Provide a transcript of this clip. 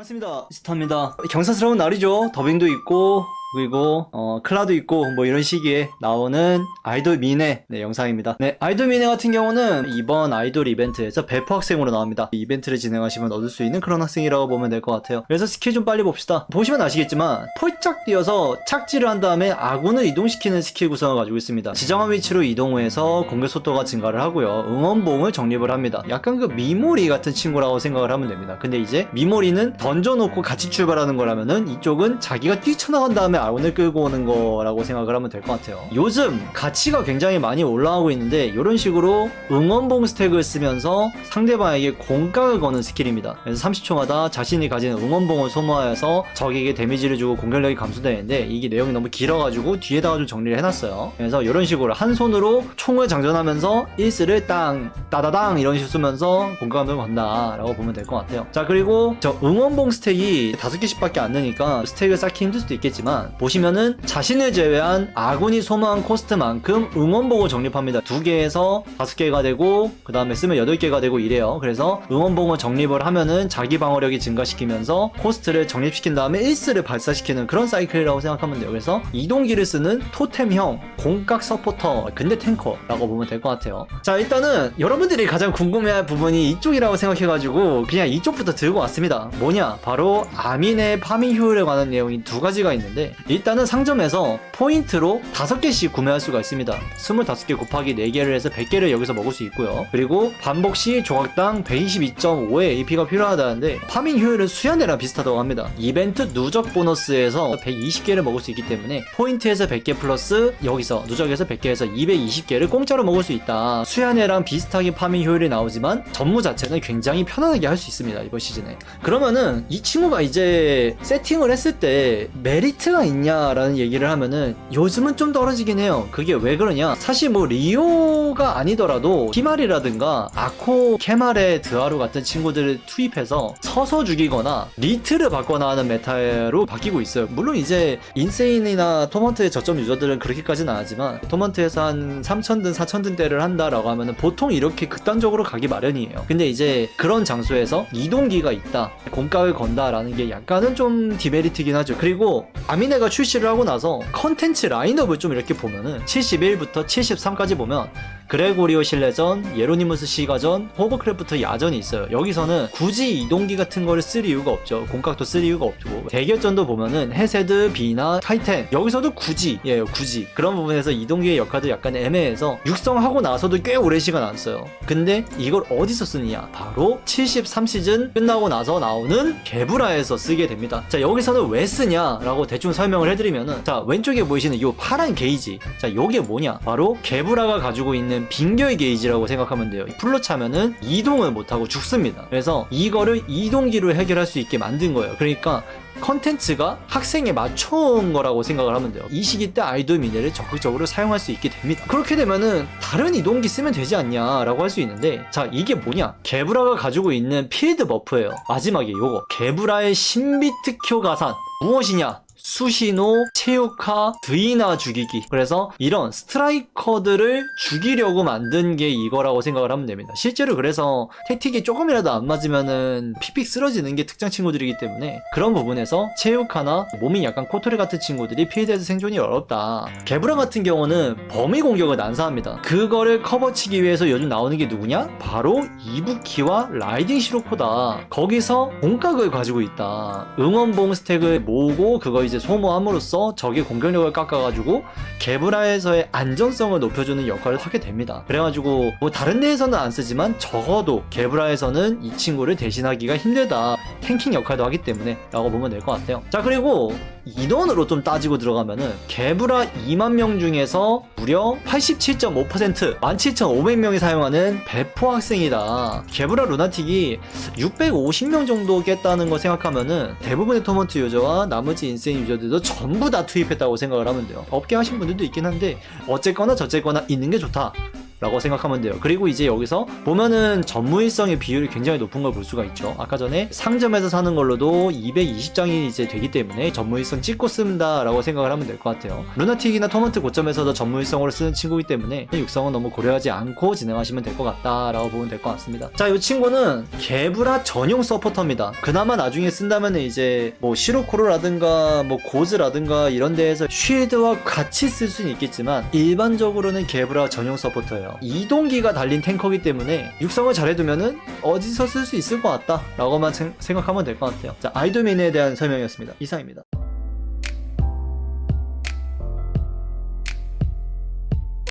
반갑습니다. 스타입니다. 경사스러운 날이죠. 더빙도 있고 그리고 어, 클라도 있고 뭐 이런 시기에 나오는 아이돌 미네 네, 영상입니다. 네, 아이돌 미네 같은 경우는 이번 아이돌 이벤트에서 배포 학생으로 나옵니다. 이 이벤트를 진행하시면 얻을 수 있는 그런 학생이라고 보면 될 것 같아요. 그래서 스킬 좀 빨리 봅시다. 보시면 아시겠지만 폴짝 뛰어서 착지를 한 다음에 아군을 이동시키는 스킬 구성을 가지고 있습니다. 지정한 위치로 이동 후에서 공격 속도가 증가를 하고요. 응원봉을 적립을 합니다. 약간 그 미모리 같은 친구라고 생각을 하면 됩니다. 근데 이제 미모리는 던져놓고 같이 출발하는 거라면은 이쪽은 자기가 뛰쳐나간 다음에 아군을 끌고 오는 거라고 생각을 하면 될 것 같아요. 요즘 가치가 굉장히 많이 올라가고 있는데 이런 식으로 응원봉 스택을 쓰면서 상대방에게 공각을 거는 스킬입니다. 그래서 30초마다 자신이 가진 응원봉을 소모하여서 적에게 데미지를 주고 공격력이 감소되는데 이게 내용이 너무 길어가지고 뒤에다가 좀 정리를 해놨어요. 그래서 이런 식으로 한 손으로 총을 장전하면서 1스를 땅 따다당 이런 식으로 쓰면서 공감을 건다라고 보면 될 것 같아요. 자 그리고 저 응원봉 스택이 다섯 개씩밖에 안 되니까 스택을 쌓기 힘들 수도 있겠지만 보시면은 자신을 제외한 아군이 소모한 코스트만큼 응원봉을 적립합니다. 두 개에서 다섯 개가 되고 그 다음에 쓰면 여덟 개가 되고 이래요. 그래서 응원봉을 적립을 하면은 자기 방어력이 증가시키면서 코스트를 적립시킨 다음에 1스를 발사시키는 그런 사이클이라고 생각하면 돼요. 그래서 이동기를 쓰는 토템형 공각 서포터 근데 탱커라고 보면 될 것 같아요. 자 일단은 여러분들이 가장 궁금해할 부분이 이쪽이라고 생각해가지고 그냥 이쪽부터 들고 왔습니다. 뭐냐? 바로 아민의 파밍 효율에 관한 내용이 두 가지가 있는데 일단은 상점에서 포인트로 다섯 개씩 구매할 수가 있습니다. 25개 곱하기 4개를 해서 100개를 여기서 먹을 수 있고요. 그리고 반복 시 조각당 122.5의 AP가 필요하다는데 파밍 효율은 수연대랑 비슷하다고 합니다. 이벤트 누적 보너스에서 120개를 먹을 수 있기 때문에 포인트에서 100개 플러스 여기서 누적에서 100개에서 220개를 공짜로 먹을 수 있다. 수연애랑 비슷하게 파밍 효율이 나오지만 전무 자체는 굉장히 편안하게 할 수 있습니다. 이번 시즌에. 그러면은 이 친구가 이제 세팅을 했을 때 메리트가 있냐라는 얘기를 하면은 요즘은 좀 떨어지긴 해요. 그게 왜 그러냐? 사실 뭐 리오가 아니더라도 키말이라든가 아코 케말의 드하루 같은 친구들을 투입해서 서서 죽이거나 리트를 받거나 하는 메타로 바뀌고 있어요. 물론 이제 인세인이나 토먼트의 저점 유저들은 그렇게까지는 안 하지만 토먼트에서 한 3천든 4천든대를 한다라고 하면은 보통 이렇게 극단적으로 가기 마련이에요. 근데 이제 그런 장소에서 이동기가 있다, 공각을 건다라는 게 약간은 좀 디메리트긴 하죠. 그리고 아미네 가 출시를 하고 나서 컨텐츠 라인업을 좀 이렇게 보면은 71부터 73까지 보면 그레고리오 실내전, 예로니무스 시가전, 호버크래프트 야전이 있어요. 여기서는 굳이 이동기 같은 거를 쓸 이유가 없죠. 공각도 쓸 이유가 없고 대결전도 보면은 헤세드, 비나, 타이텐 여기서도 굳이 예 굳이 그런 부분에서 이동기의 역할도 약간 애매해서 육성하고 나서도 꽤 오랜 시간 안 써요. 근데 이걸 어디서 쓰느냐? 바로 73시즌 끝나고 나서 나오는 개브라에서 쓰게 됩니다. 자 여기서는 왜 쓰냐라고 대충 설명을 해드리면은 자 왼쪽에 보이시는 이 파란 게이지 자 요게 뭐냐? 바로 개브라가 가지고 있는 빙결 게이지라고 생각하면 돼요. 풀로 차면은 이동을 못하고 죽습니다. 그래서 이거를 이동기로 해결할 수 있게 만든 거예요. 그러니까 컨텐츠가 학생에 맞춰온 거라고 생각을 하면 돼요. 이 시기 때 아이돌 미네를 적극적으로 사용할 수 있게 됩니다. 그렇게 되면은 다른 이동기 쓰면 되지 않냐라고 할 수 있는데 자 이게 뭐냐? 개브라가 가지고 있는 필드 버프예요. 마지막에 요거 개브라의 신비 특효 가산 무엇이냐? 수시노, 체육화, 드이나 죽이기. 그래서 이런 스트라이커들을 죽이려고 만든 게 이거라고 생각을 하면 됩니다. 실제로 그래서 택틱이 조금이라도 안 맞으면은 픽픽 쓰러지는 게 특장 친구들이기 때문에 그런 부분에서 체육화나 몸이 약간 코토리 같은 친구들이 필드에서 생존이 어렵다. 개브라 같은 경우는 범위 공격을 난사합니다. 그거를 커버치기 위해서 요즘 나오는 게 누구냐? 바로 이부키와 라이딩 시로코다. 거기서 공각을 가지고 있다. 응원봉 스택을 모으고 그거 이제 소모함으로써 적의 공격력을 깎아가지고 개브라에서의 안전성을 높여주는 역할을 하게 됩니다. 그래가지고 뭐 다른 데에서는 안 쓰지만 적어도 개브라에서는 이 친구를 대신하기가 힘들다. 탱킹 역할도 하기 때문에 라고 보면 될 것 같아요. 자 그리고 인원으로 좀 따지고 들어가면은 개브라 2만 명 중에서 무려 87.5% 17,500명이 사용하는 배포 학생이다. 개브라 루나틱이 650명 정도 깼다는 거 생각하면은 대부분의 토먼트 유저와 나머지 인세인 유저들도 전부 다 투입했다고 생각을 하면 돼요. 업계 하신 분들도 있긴 한데 어쨌거나 저쨌거나 있는 게 좋다. 라고 생각하면 돼요. 그리고 이제 여기서 보면은 전무일성의 비율이 굉장히 높은 걸 볼 수가 있죠. 아까 전에 상점에서 사는 걸로도 220장이 이제 되기 때문에 전무일성 찍고 쓴다 라고 생각을 하면 될 것 같아요. 루나틱이나 토먼트 고점에서도 전무일성으로 쓰는 친구이기 때문에 육성은 너무 고려하지 않고 진행하시면 될 것 같다 라고 보면 될 것 같습니다. 자, 이 친구는 개브라 전용 서포터입니다. 그나마 나중에 쓴다면 이제 뭐 시로코로라든가 뭐 고즈라든가 이런 데에서 쉴드와 같이 쓸 수는 있겠지만 일반적으로는 개브라 전용 서포터예요. 이동기가 달린 탱커기 때문에 육성을 잘해두면은 어디서 쓸 수 있을 것 같다 라고만 생- 생각하면 될 것 같아요. 자, 아이도민에 대한 설명이었습니다. 이상입니다.